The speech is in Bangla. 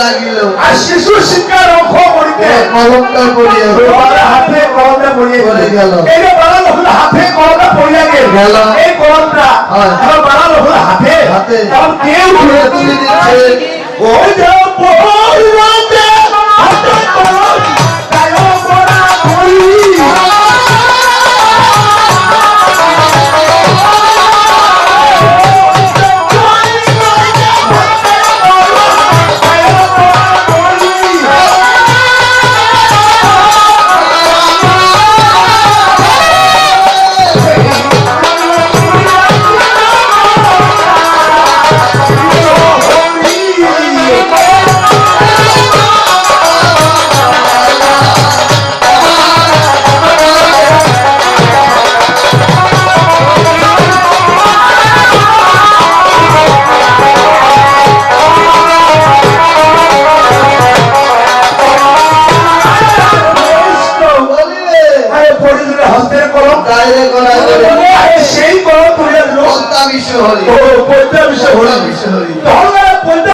লাগিল। আর শিশু শিক্ষার অঙ্ক পড়িতে কলমটা পড়িয়া বাবার হাতে কলমটা পড়িয়া পড়ে গেল। এই যে বাড়াল লোকের হাতে কলমটা পড়িয়া গেল। গেল। এই কলমটা আমার এখন লোকের হাতে। হাতে। কেউ তুলে দিচ্ছে ওই যে বিশ্ব হরি ও পৈতা বিশ্ব হরি বিশ্ব হরি